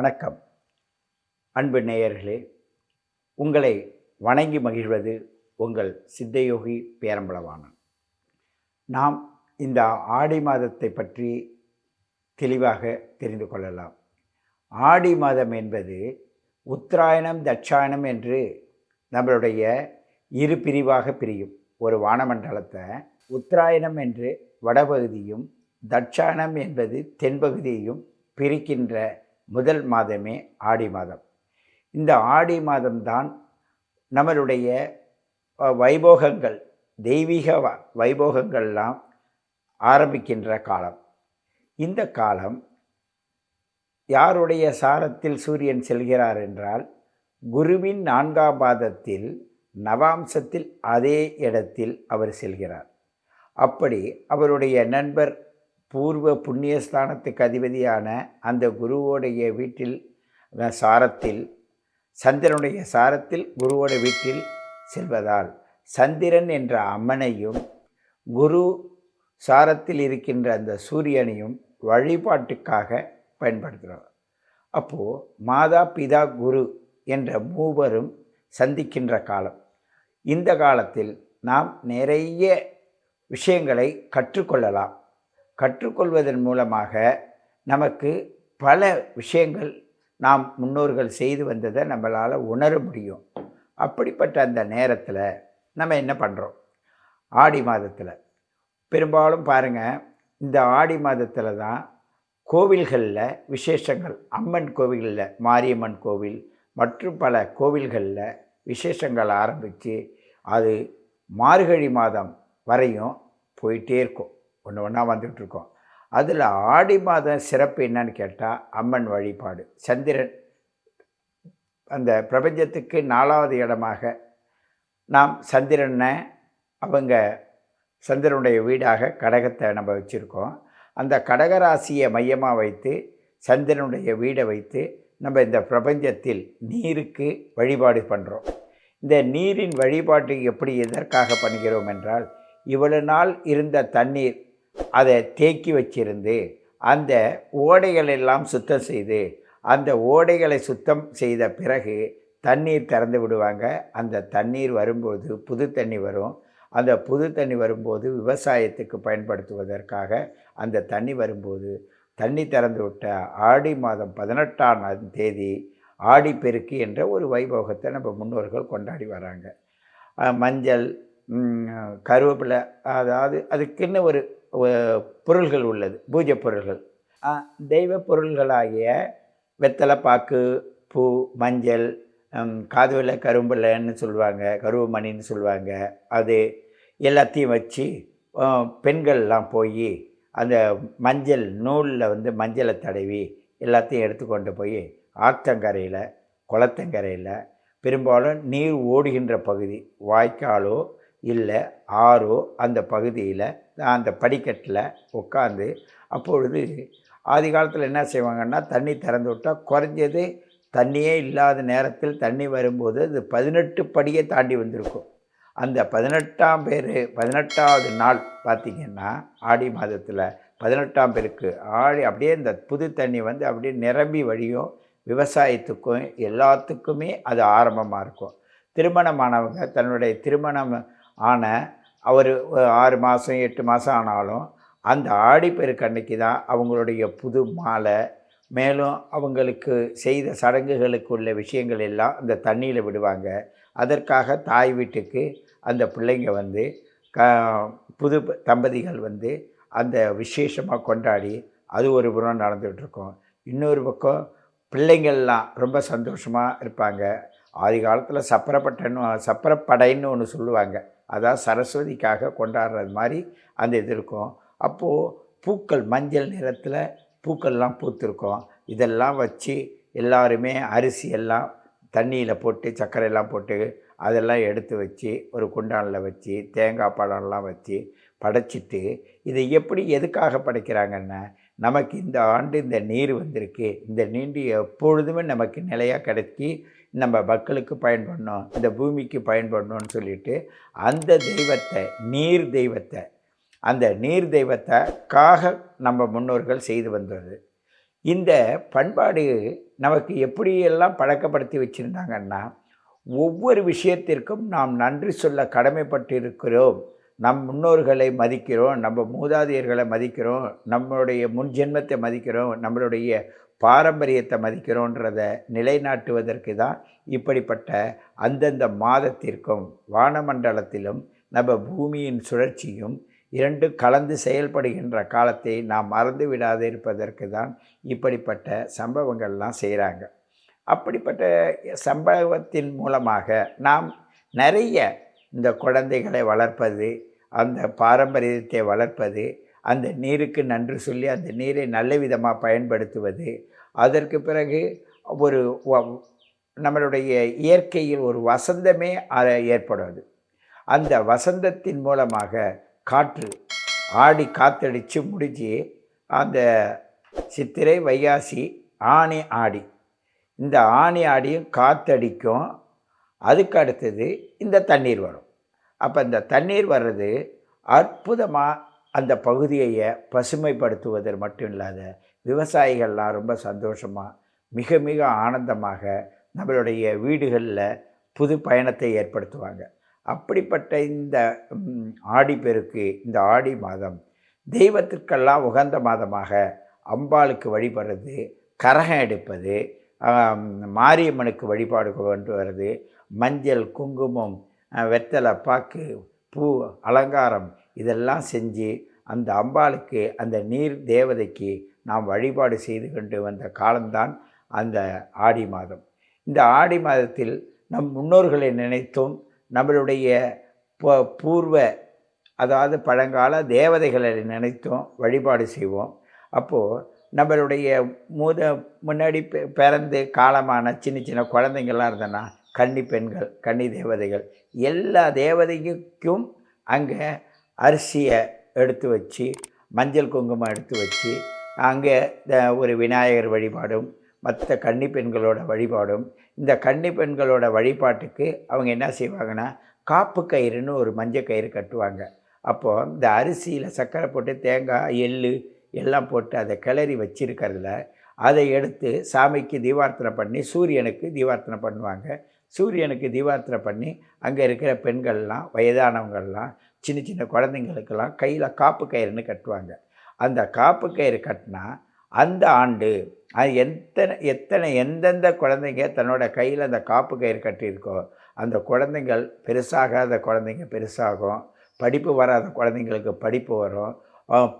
வணக்கம். அன்பு நேயர்களே உங்களை வணங்கி மகிழ்வது உங்கள் சித்தயோகி பேரம்பளவானன் நாம் இந்த ஆடி மாதத்தை பற்றி தெளிவாக தெரிந்து கொள்ளலாம். ஆடி மாதம் என்பது உத்தராயணம் தட்சாயணம் என்று நம்மளுடைய இரு பிரிவாக பிரியும். ஒரு வானமண்டலத்தை உத்தராயணம் என்று வடபகுதியும் தட்சாயணம் என்பது தென்பகுதியையும் பிரிக்கின்ற முதல் மாதமே ஆடி மாதம். இந்த ஆடி மாதம்தான் நம்மளுடைய வைபோகங்கள் தெய்வீக வ- வைபோகங்கள்லாம் ஆரம்பிக்கின்ற காலம். இந்த காலம் யாருடைய சாரத்தில் சூரியன் செல்கிறார் என்றால் குருவின் நான்காம் பாதத்தில் நவாம்சத்தில் அதே இடத்தில் அவர் செல்கிறார். அப்படி அவருடைய நண்பர் பூர்வ புண்ணியஸ்தானத்துக்கு அதிபதியான அந்த குருவோடைய வீட்டில் சாரத்தில் சந்திரனுடைய சாரத்தில் குருவோட வீட்டில் செல்வதால் சந்திரன் என்ற அம்மனையும் குரு சாரத்தில் இருக்கின்ற அந்த சூரியனையும் வழிபாட்டுக்காக பயன்படுத்துகிறோம். அப்போது மாதா பிதா குரு என்ற மூவரும் சந்திக்கின்ற காலம். இந்த காலத்தில் நாம் நிறைய விஷயங்களை கற்றுக்கொள்ளலாம். கற்றுக்கொள்வதன் மூலமாக நமக்கு பல விஷயங்கள் நாம் முன்னோர்கள் செய்து வந்ததை நம்மளால் உணர முடியும். அப்படிப்பட்ட அந்த நேரத்தில் நம்ம என்ன பண்ணுறோம் ஆடி மாதத்தில். பெரும்பாலும் பாருங்கள் இந்த ஆடி மாதத்தில் தான் கோவில்களில் விசேஷங்கள் அம்மன் கோவிலில் மாரியம்மன் கோவில் மற்றும் பல கோவில்களில் விசேஷங்கள் ஆரம்பித்து அது மார்கழி மாதம் வரையும் போயிட்டே இருக்கும். ஒன்று ஒன்றா வந்துகிட்ருக்கோம். அதில் ஆடி மாதம் சிறப்பு என்னன்னு கேட்டால் அம்மன் வழிபாடு. சந்திரன் அந்த பிரபஞ்சத்துக்கு நாலாவது இடமாக நாம் சந்திரனை அவங்க சந்திரனுடைய வீடாக கடகத்தை நம்ம வச்சுருக்கோம் அந்த கடகராசியை மையமாக வைத்து சந்திரனுடைய வீடை வைத்து நம்ம இந்த பிரபஞ்சத்தில் நீருக்கு வழிபாடு பண்ணுறோம் இந்த நீரின் வழிபாட்டு எப்படி எதற்காக பண்ணுகிறோம் என்றால் இவ்வளவு நாள் இருந்த தண்ணீர் அதை தேக்கி வச்சிருந்து அந்த ஓடைகள் எல்லாம் சுத்தம் செய்து அந்த ஓடைகளை சுத்தம் செய்த பிறகு தண்ணீர் திறந்து விடுவாங்க. அந்த தண்ணீர் வரும்போது புது தண்ணி வரும். அந்த புது தண்ணி வரும்போது விவசாயத்துக்கு பயன்படுத்துவதற்காக அந்த தண்ணி வரும்போது தண்ணி திறந்து விட்ட ஆடி மாதம் பதினெட்டாம் தேதி ஆடிப்பெருக்கு என்ற ஒரு வைபோகத்தை நம்ம முன்னோர்கள் கொண்டாடி வராங்க. மஞ்சள் கருவேப்பிலை அதாவது அதுக்குன்னு ஒரு பொருள்கள் உள்ளது. பூஜை பொருள்கள். தெய்வ பொருள்களாகிய வெத்தலை பாக்கு பூ மஞ்சள் காதுவில் கரும்புலன்னு கரும்பில்லைன்னு சொல்லுவாங்க கருவமணின்னு சொல்லுவாங்க. அது எல்லாத்தையும் வச்சு பெண்கள்லாம் போய் அந்த மஞ்சள் நூலில் வந்து மஞ்சளை தடவி எல்லாத்தையும் எடுத்துக்கொண்டு போய் ஆற்றங்கரையில் குளத்தங்கரையில் பெரும்பாலும் நீர் ஓடுகின்ற பகுதி வாய்க்காலோ இல்லை ஆறோ அந்த பகுதியில் அந்த படிக்கட்டில் உட்காந்து அப்பொழுது ஆதி காலத்தில் என்ன செய்வாங்கன்னா தண்ணி திறந்து விட்டால் குறைஞ்சது தண்ணியே இல்லாத நேரத்தில் தண்ணி வரும்போது அது பதினெட்டு படியை தாண்டி வந்திருக்கும். அந்த பதினெட்டாம் பேர் பதினெட்டாவது நாள் பார்த்திங்கன்னா ஆடி மாதத்தில் பதினெட்டாம் பேருக்கு ஆடி அப்படியே இந்த புது தண்ணி வந்து அப்படியே நிரம்பி வழியும் விவசாயத்துக்கும் எல்லாத்துக்குமே அது ஆரம்பமாக இருக்கும். திருமணமானவங்க தன்னுடைய திருமணம் ஆன அவர் ஆறு மாதம் எட்டு மாதம் ஆனாலும் அந்த ஆடிப்பெருக்கன்னைக்கு தான் அவங்களுடைய புது மாலை. மேலும் அவங்களுக்கு செய்த சடங்குகளுக்கு உள்ள விஷயங்கள் எல்லாம் அந்த தண்ணியில் விடுவாங்க. அதற்காக தாய் வீட்டுக்கு அந்த பிள்ளைங்க வந்து க புது தம்பதிகள் வந்து அந்த விசேஷமாக கொண்டாடி அது ஒரு புறம் நடந்துகிட்ருக்கோம். இன்னொரு பக்கம் பிள்ளைங்கள்லாம் ரொம்ப சந்தோஷமாக இருப்பாங்க. ஆதி காலத்தில் சப்பரப்பட்டைன்னு சப்பரப்படைன்னு ஒன்று சொல்லுவாங்க. அதான் சரஸ்வதிக்காக கொண்டாடுறது மாதிரி அந்த இது இருக்கும். அப்போது பூக்கள் மஞ்சள் நிறத்தில் பூக்கள்லாம் பூத்திருக்கும். இதெல்லாம் வச்சு எல்லாருமே அரிசி எல்லாம் தண்ணியில் போட்டு சர்க்கரையெல்லாம் போட்டு அதெல்லாம் எடுத்து வச்சு ஒரு குண்டானில் வச்சு தேங்காய் பழம்லாம் வச்சு படைச்சிட்டு இதை எப்படி எதுக்காக படைக்கிறாங்கன்னா நமக்கு இந்த ஆண்டு இந்த நீர் வந்திருக்கு. இந்த நீர் எப்பொழுதுமே நமக்கு நிலையாக கிடைச்சி நம்ம மக்களுக்கு பயன்படணும். இந்த பூமிக்கு பயன்படணும்னு சொல்லிட்டு அந்த தெய்வத்தை நீர் தெய்வத்தை அந்த நீர் தெய்வத்தைக்காக நம்ம முன்னோர்கள் செய்து வந்தது. இந்த பண்பாடு நமக்கு எப்படியெல்லாம் பழக்கப்படுத்தி வச்சுருந்தாங்கன்னா ஒவ்வொரு விஷயத்திற்கும் நாம் நன்றி சொல்ல கடமைப்பட்டு இருக்கிறோம் நம் முன்னோர்களை மதிக்கிறோம் நம்ம மூதாதையர்களை மதிக்கிறோம் நம்மளுடைய முன் ஜென்மத்தை மதிக்கிறோம் நம்மளுடைய பாரம்பரியத்தை மதிக்கிறோன்றத நிலைநாட்டுவதற்கு தான் இப்படிப்பட்ட அந்தந்த மாதத்திற்கும் வானமண்டலத்திலும் நம்ம பூமியின் சுழற்சியும் இரண்டு கலந்து செயல்படுகின்ற காலத்தை நாம் மறந்து விடாது இருப்பதற்கு தான் இப்படிப்பட்ட சம்பவங்கள்லாம் செய்கிறாங்க. அப்படிப்பட்ட சம்பவத்தின் மூலமாக நாம் நிறைய இந்த குழந்தைகளை வளர்ப்பது அந்த பாரம்பரியத்தை வளர்ப்பது அந்த நீருக்கு நன்று சொல்லி அந்த நீரை நல்ல விதமாக பயன்படுத்துவது அதற்கு பிறகு ஒரு நம்மளுடைய இயற்கையில் ஒரு வசந்தமே ஏற்படுவது. அந்த வசந்தத்தின் மூலமாக காற்று ஆடி காத்தடித்து முடிஞ்சு அந்த சித்திரை வைகாசி ஆணி ஆடி இந்த ஆணி ஆடியும் காத்தடிக்கும். அதுக்கு அடுத்தது இந்த தண்ணீர் வரும். அப்போ இந்த தண்ணீர் வர்றது அற்புதமாக அந்த பகுதியை பசுமைப்படுத்துவதில் மட்டும் இல்லாத விவசாயிகள்லாம் ரொம்ப சந்தோஷமாக மிக மிக ஆனந்தமாக நம்மளுடைய வீடுகளில் புது பயணத்தை ஏற்படுத்துவாங்க. அப்படிப்பட்ட இந்த ஆடி ஆடிப்பெருக்கு இந்த ஆடி மாதம் தெய்வத்திற்கெல்லாம் உகந்த மாதமாக அம்பாளுக்கு வழிபடுறது கரகம் எடுப்பது மாரியம்மனுக்கு வழிபாடு கொண்டு வர்றது மஞ்சள் குங்குமம் வெத்தலை பாக்கு பூ அலங்காரம் இதெல்லாம் செஞ்சு அந்த அம்பாளுக்கு அந்த நீர் தேவதைக்கு நாம் வழிபாடு செய்து கொண்டு வந்த காலம்தான் அந்த ஆடி மாதம். இந்த ஆடி மாதத்தில் நம் முன்னோர்களை நினைத்தும் நம்மளுடைய ப- பூர்வ அதாவது பழங்கால தேவதைகளை நினைத்தும் வழிபாடு செய்வோம். அப்போது நம்மளுடைய மூத முன்னாடி பிறந்து காலமான சின்ன சின்ன குழந்தைங்கள்லாம் இருந்தனா கன்னி பெண்கள் கன்னி தேவதைகள். எல்லா தேவதைக்கும் அங்கே அரிசியை எடுத்து வச்சு மஞ்சள் குங்குமம் எடுத்து வச்சு அங்கே த- ஒரு விநாயகர் வழிபாடும் மற்ற கன்னி பெண்களோட வழிபாடும். இந்த கன்னி பெண்களோட வழிபாட்டுக்கு அவங்க என்ன செய்வாங்கன்னா காப்பு கயிறுன்னு ஒரு மஞ்சள் கயிறு கட்டுவாங்க. அப்போது இந்த அரிசியில் சர்க்கரை போட்டு தேங்காய் எள் எல்லாம் போட்டு அதை கிளறி வச்சிருக்கிறதுல அதை எடுத்து சாமிக்கு தீபார்த்தனை பண்ணி சூரியனுக்கு தீபார்த்தனை பண்ணுவாங்க. சூரியனுக்கு தீபார்த்தனை பண்ணி அங்கே இருக்கிற பெண்கள்லாம் வயதானவங்கள்லாம் சின்ன சின்ன குழந்தைங்களுக்கெல்லாம் கையில் காப்பு கயிறுன்னு கட்டுவாங்க. அந்த காப்பு கயிறு கட்டினா அந்த ஆண்டு அது எத்தனை எத்தனை எந்தெந்த குழந்தைங்க தன்னோட கையில் அந்த காப்பு கயிறு கட்டியிருக்கோ அந்த குழந்தைங்கள் பெருசாகாத குழந்தைங்க பெருசாகும் படிப்பு வராத குழந்தைங்களுக்கு படிப்பு வரும்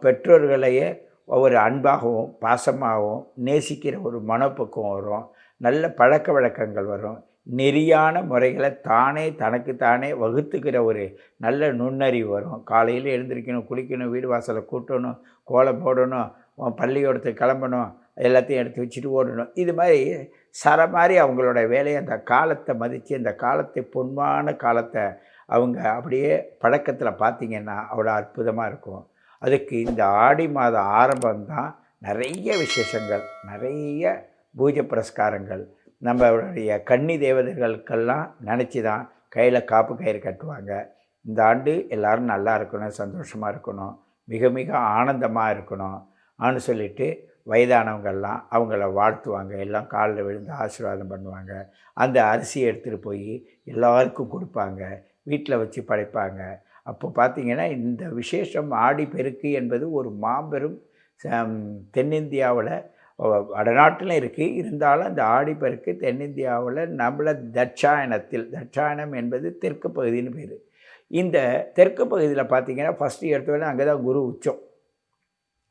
பெற்றோர்களையே ஒரு அன்பாகவும் பாசமாகவும் நேசிக்கிற ஒரு மனப்பக்குவம் வரும் நல்ல பழக்க வழக்கங்கள் வரும். நெறியான முறைகளை தானே தனக்கு தானே வகுத்துக்கிற ஒரு நல்ல நுண்ணறிவு வரும். காலையில் எழுந்திரிக்கணும் குளிக்கணும் வீடு வாசலை கூட்டணும் கோலம் போடணும் பள்ளியோடத்துக்கு கிளம்பணும் எல்லாத்தையும் எடுத்து வச்சுட்டு ஓடணும். இது மாதிரி சர மாதிரி அவங்களோட வேலையை அந்த காலத்தை மதித்து அந்த காலத்தை பொன்மான காலத்தை அவங்க அப்படியே பழக்கத்தில் பார்த்தீங்கன்னா அவ்வளோ அற்புதமாக இருக்கும். அதுக்கு இந்த ஆடி மாத ஆரம்பம்தான் நிறைய விசேஷங்கள் நிறைய பூஜை புரஸ்காரங்கள். நம்மளுடைய கன்னி தேவதைகளுக்கெல்லாம் நினச்சி தான் கையில் காப்பு கயிறு கட்டுவாங்க. இந்த ஆண்டு எல்லோரும் நல்லா இருக்கணும் சந்தோஷமாக இருக்கணும் மிக மிக ஆனந்தமாக இருக்கணும் ஆன்னு சொல்லிட்டு வயதானவங்கெல்லாம் அவங்கள வாழ்த்துவாங்க. எல்லாம் காலில் விழுந்து ஆசீர்வாதம் பண்ணுவாங்க. அந்த அரிசியை எடுத்துகிட்டு போய் எல்லாருக்கும் கொடுப்பாங்க. வீட்டில் வச்சு படைப்பாங்க. அப்போ பார்த்திங்கன்னா இந்த விசேஷம் ஆடி பெருக்கு என்பது ஒரு மாபெரும் தென்னிந்தியாவில் வடநாட்டிலும் இருக்குது இருந்தாலும் அந்த ஆடிப்பெருக்கு தென்னிந்தியாவில் நம்மள தட்சாயணத்தில் தட்சாயணம் என்பது தெற்கு பகுதின்னு பேர். இந்த தெற்கு பகுதியில் பார்த்தீங்கன்னா ஃபஸ்ட்டு எடுத்தோடனே அங்கே தான் குரு உச்சம்.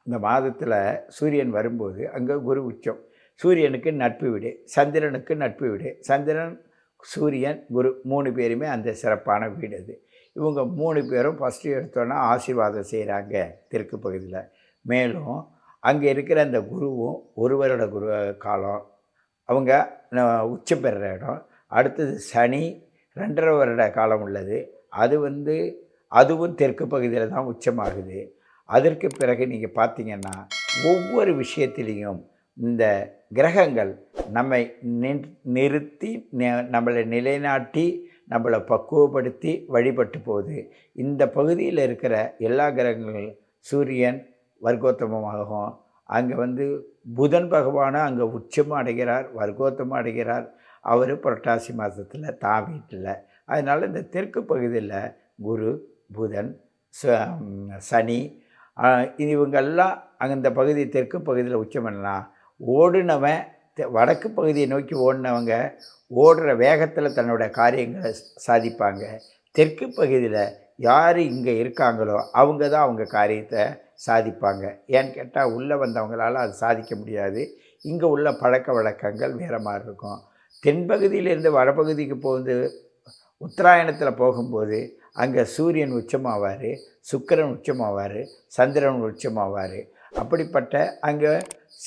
இந்த மாதத்தில் சூரியன் வரும்போது அங்கே குரு உச்சம். சூரியனுக்கு நட்பு வீடு சந்திரனுக்கு நட்பு வீடு. சந்திரன் சூரியன் குரு மூணு பேருமே அந்த சிறப்பான வீடு அது. இவங்க மூணு பேரும் ஃபஸ்ட்டு எடுத்தோன்னா ஆசீர்வாதம் செய்கிறாங்க தெற்கு பகுதியில். மேலும் அங்கே இருக்கிற அந்த குருவும் ஒரு வருட குரு காலம். அவங்க உச்சம் பெறுற இடம். அடுத்தது சனி ரெண்டரை வருட காலம் உள்ளது. அது வந்து அதுவும் தெற்கு பகுதியில் தான் உச்சமாகுது. அதற்கு பிறகு நீங்கள் பார்த்தீங்கன்னா ஒவ்வொரு விஷயத்திலையும் இந்த கிரகங்கள் நம்மை நிறுத்தி நம்மளை நிலைநாட்டி நம்மளை பக்குவப்படுத்தி வழிபட்டு போகுது. இந்த பகுதியில் இருக்கிற எல்லா கிரகங்களும் சூரியன் வர்க்கோத்தமமாகும். அங்கே வந்து புதன் பகவானை அங்கே உச்சமும் அடைகிறார் வர்க்கோத்தமும் அடைகிறார். அவர் புரட்டாசி மாதத்தில் தான் வீட்டில். அதனால் இந்த தெற்கு பகுதியில் குரு புதன் ச- சனி இவங்கெல்லாம் அந்த பகுதி தெற்கு பகுதியில் உச்சம் பண்ணலாம். ஓடினவன் வடக்கு பகுதியை நோக்கி ஓடினவங்க ஓடுற வேகத்தில் தன்னோட காரியங்களை சாதிப்பாங்க. தெற்கு பகுதியில் யார் இங்கே இருக்காங்களோ அவங்க தான் அவங்க காரியத்தை சாதிப்பாங்க. ஏன்னு கேட்டால் உள்ளே வந்தவங்களால் அது சாதிக்க முடியாது. இங்கே உள்ள பழக்க வழக்கங்கள் வேறு மாதிரி இருக்கும். தென்பகுதியிலேருந்து வடபகுதிக்கு போகுது உத்தராயணத்தில் போகும்போது அங்கே சூரியன் உச்சமாவார் சுக்கிரன் உச்சமாவார் சந்திரன் உச்சமாவார். அப்படிப்பட்ட அங்கே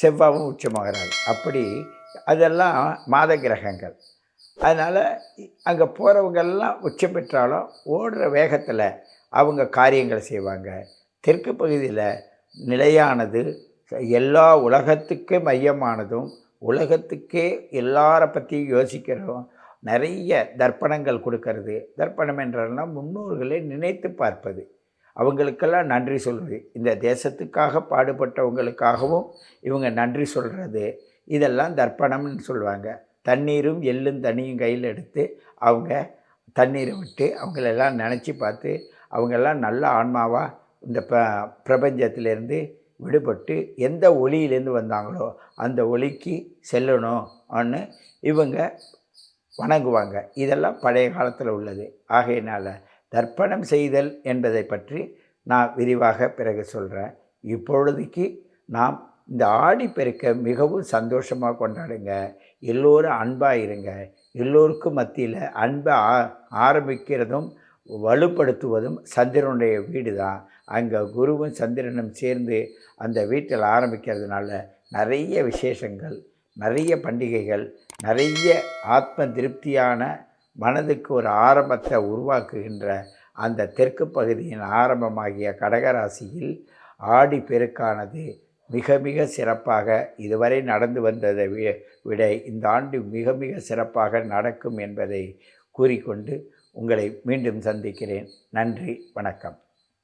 செவ்வாவும் உச்சமாகிறார். அப்படி அதெல்லாம் மாத கிரகங்கள். அதனால் அங்கே போகிறவங்கெல்லாம் உச்சம் பெற்றாலும் ஓடுற வேகத்தில் அவங்க காரியங்களை செய்வாங்க. தெற்கு பகுதியில் நிலையானது எல்லா உலகத்துக்கே மையமானதும் உலகத்துக்கே எல்லாரை பற்றியும் யோசிக்கிறோம் நிறைய தர்ப்பணங்கள் கொடுக்கறது. தர்ப்பணம் என்றால்னா முன்னோர்களை நினைத்து பார்ப்பது. அவங்களுக்கெல்லாம் நன்றி சொல்வது. இந்த தேசத்துக்காக பாடுபட்டவங்களுக்காகவும் இவங்க நன்றி சொல்கிறது இதெல்லாம் தர்ப்பணம்னு சொல்லுவாங்க. தண்ணீரும் எள்ளும் தண்ணியும் கையில் எடுத்து அவங்க தண்ணீரை விட்டு அவங்களெல்லாம் நினச்சி பார்த்து அவங்கெல்லாம் நல்ல ஆன்மாவாக இந்த ப பிரபஞ்சத்திலேருந்து விடுபட்டு எந்த ஒளியிலேருந்து வந்தாங்களோ அந்த ஒளிக்கு செல்லணும்னு இவங்க வணங்குவாங்க. இதெல்லாம் பழைய காலத்தில் உள்ளது. ஆகையினால் தர்ப்பணம் செய்தல் என்பதை பற்றி நான் விரிவாக பிறகு சொல்கிறேன் இப்பொழுதைக்கு நாம் இந்த ஆடிப்பெருக்க மிகவும் சந்தோஷமாக கொண்டாடுங்க. எல்லோரும் அன்பாக இருங்க. எல்லோருக்கும் மத்தியில் அன்பை ஆ ஆரம்பிக்கிறதும் வலுப்படுத்துவதும் சந்திரனுடைய வீடு தான் அங்கே குருவும் சந்திரனும் சேர்ந்து அந்த வீட்டில் ஆரம்பிக்கிறதுனால நிறைய விசேஷங்கள் நிறைய பண்டிகைகள் நிறைய ஆத்ம திருப்தியான மனதுக்கு ஒரு ஆரம்பத்தை உருவாக்குகின்ற அந்த தெற்கு பகுதியின் ஆரம்பமாகிய கடகராசியில் ஆடி பெருக்கானது மிக மிக சிறப்பாக இதுவரை நடந்து வந்ததை வி- விட இந்த ஆண்டு மிக மிக சிறப்பாக நடக்கும் என்பதை கூறிக்கொண்டு உங்களை மீண்டும் சந்திக்கிறேன். நன்றி வணக்கம்.